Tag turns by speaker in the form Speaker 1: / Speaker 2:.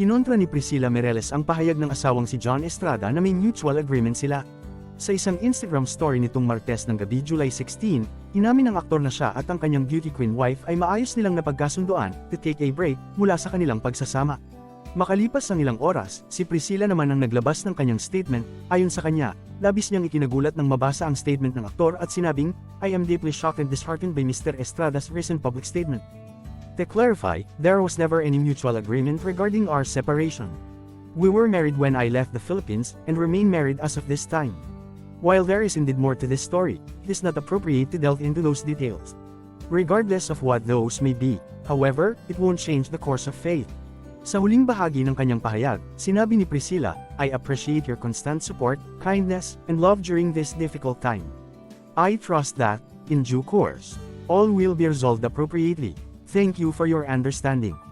Speaker 1: Kinontra ni Priscilla Mireles ang pahayag ng asawang si John Estrada na may mutual agreement sila. Sa isang Instagram story nitong Martes ng gabi July 16, inamin ng aktor na siya at ang kanyang beauty queen wife ay maayos nilang napagkasunduan to take a break mula sa kanilang pagsasama. Makalipas ang ilang oras, si Priscilla naman ang naglabas ng kanyang statement, ayon sa kanya, labis niyang ikinagulat nang mabasa ang statement ng aktor at sinabing, I am deeply shocked and disheartened by Mr. Estrada's recent public statement. To clarify, there was never any mutual agreement regarding our separation. We were married when I left the Philippines and remain married as of this time. While there is indeed more to this story, it is not appropriate to delve into those details. Regardless of what those may be, however, it won't change the course of fate. Sa huling bahagi ng kanyang pahayag, sinabi ni Priscilla, I appreciate your constant support, kindness, and love during this difficult time. I trust that, in due course, all will be resolved appropriately. Thank you for your understanding.